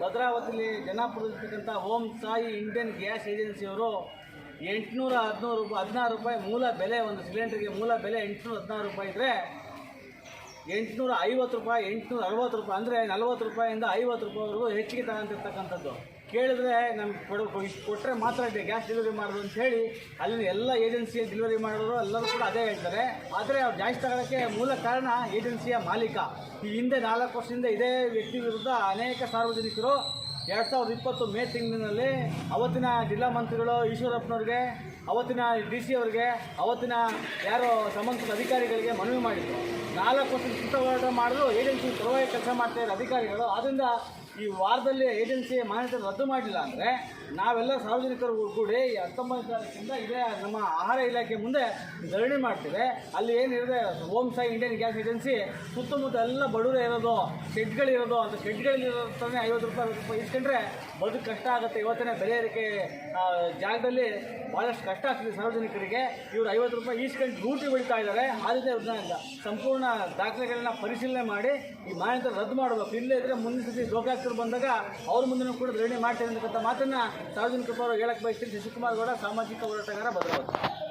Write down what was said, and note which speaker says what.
Speaker 1: ಭದ್ರಾವತಿಲಿ ಜನಾಪುರದಲ್ಲಿರ್ತಕ್ಕಂಥ Om Sai Indian gas ಏಜೆನ್ಸಿಯವರು ಎಂಟುನೂರ ಹದಿನೂರು ರೂಪಾಯಿ ಹದಿನಾರು ರೂಪಾಯಿ ಮೂಲ ಬೆಲೆ, ಒಂದು ಸಿಲಿಂಡರ್ಗೆ ಮೂಲ ಬೆಲೆ ಎಂಟುನೂರ ಹದಿನಾರು ರೂಪಾಯಿ ಇದ್ದರೆ ಎಂಟುನೂರ ಐವತ್ತು ರೂಪಾಯಿ, ಎಂಟುನೂರ ಅರವತ್ತು ರೂಪಾಯಿ, ಅಂದರೆ ನಲ್ವತ್ತು ರೂಪಾಯಿಂದ ಐವತ್ತು ರೂಪಾಯಿವರೆಗೂ ಹೆಚ್ಚಿಗೆ ತಗೊಂತಿರ್ತಕ್ಕಂಥದ್ದು ಕೇಳಿದ್ರೆ ನಮ್ಗೆ ಕೊಡು ಇಷ್ಟು ಕೊಟ್ಟರೆ ಮಾತ್ರ ಗ್ಯಾಸ್ ಡೆಲಿವರಿ ಮಾಡೋದು ಅಂತ ಹೇಳಿ ಅಲ್ಲಿನ ಎಲ್ಲ ಏಜೆನ್ಸಿಯ ಡೆಲಿವರಿ ಮಾಡೋರು ಎಲ್ಲರೂ ಕೂಡ ಅದೇ ಹೇಳ್ತಾರೆ. ಆದರೆ ಅವ್ರು ಜಾಸ್ತಿ ತಗೊಳ್ಳೋಕ್ಕೆ ಮೂಲ ಕಾರಣ ಏಜೆನ್ಸಿಯ ಮಾಲೀಕ. ಈ ಹಿಂದೆ ನಾಲ್ಕು ವರ್ಷದಿಂದ ಇದೇ ವ್ಯಕ್ತಿ ವಿರುದ್ಧ ಅನೇಕ ಸಾರ್ವಜನಿಕರು ಎರಡು ಸಾವಿರದ ಇಪ್ಪತ್ತು ಮೇ ತಿಂಗಳಿನಲ್ಲಿ ಅವತ್ತಿನ ಜಿಲ್ಲಾ ಮಂತ್ರಿಗಳು ಈಶ್ವರಪ್ಪನವ್ರಿಗೆ, ಅವತ್ತಿನ ಡಿ ಸಿ ಅವರಿಗೆ, ಅವತ್ತಿನ ಯಾರೋ ಸಂಬಂಧಿಸಿದ ಅಧಿಕಾರಿಗಳಿಗೆ ಮನವಿ ಮಾಡಿದರು. ನಾಲ್ಕು ವರ್ಷದ ಸುತ್ತ ಹೋರಾಟ ಮಾಡಿದ್ರು ಏಜೆನ್ಸಿ ಪರವಾಗಿ ಕೆಲಸ ಮಾಡ್ತಾ ಇರೋ ಅಧಿಕಾರಿಗಳು. ಆದ್ದರಿಂದ ಈ ವಾರದಲ್ಲಿ ಏಜೆನ್ಸಿ ಮಾನ್ಯತೆ ರದ್ದು ಮಾಡಲಿಲ್ಲ ಅಂದರೆ ನಾವೆಲ್ಲ ಸಾರ್ವಜನಿಕರು ಕೂಡಿ ಈ ಹತ್ತೊಂಬತ್ತು ತಾರೀಕಿಂದ ಇದೇ ನಮ್ಮ ಆಹಾರ ಇಲಾಖೆ ಮುಂದೆ ಧರಣಿ ಮಾಡ್ತೇವೆ. ಅಲ್ಲಿ ಏನಿದೆ Om Sai Indian gas agency ಸುತ್ತಮುತ್ತ ಎಲ್ಲ ಬಡವರೇ ಇರೋದು ಶೆಡ್ಗಳಿರೋದು ಅಂತ ಶೆಡ್ಗಳಿರೋದೇ ಐವತ್ತು ರೂಪಾಯಿ ರೂಪಾಯಿ ಇಸ್ಕೊಂಡ್ರೆ ಬದುಕು ಕಷ್ಟ ಆಗುತ್ತೆ. ಇವತ್ತಿನ ಬೆಲೆ ಜಾಗದಲ್ಲಿ ಭಾಳಷ್ಟು ಕಷ್ಟ ಆಗ್ತಿದೆ ಸಾರ್ವಜನಿಕರಿಗೆ. ಇವರು ಐವತ್ತು ರೂಪಾಯಿ ಈಸ್ಕೊಂಡು ಡ್ಯೂಟಿ ಬೀಳ್ತಾ ಇದ್ದಾರೆ. ಆದರೆ ಇಲ್ಲ. ಸಂಪೂರ್ಣ ದಾಖಲೆಗಳನ್ನ ಪರಿಶೀಲನೆ ಮಾಡಿ ಈ ಮಾನ್ಯತೆ ರದ್ದು ಮಾಡಬೇಕು. ಇಲ್ಲೇ ಇದ್ರೆ ಮುಂದಿನ ಸತಿ ಬಂದಾಗ ಅವ್ರ ಮುಂದೆ ಕೂಡ ಧರಣಿ ಮಾಡ್ತೇವೆ ಅಂತಕ್ಕಂಥ ಮಾತನ್ನು ಸಾರ್ವಜನಿಕ ಪರವಾಗಿ ಹೇಳಕ್ಕೆ ಬಯಸ್ತೀನಿ. ಶಶಿಕುಮಾರ್ ಗೌಡ ಸಾಮಾಜಿಕ ಹೋರಾಟಗಾರ ಭದ್ರಾವತಿ.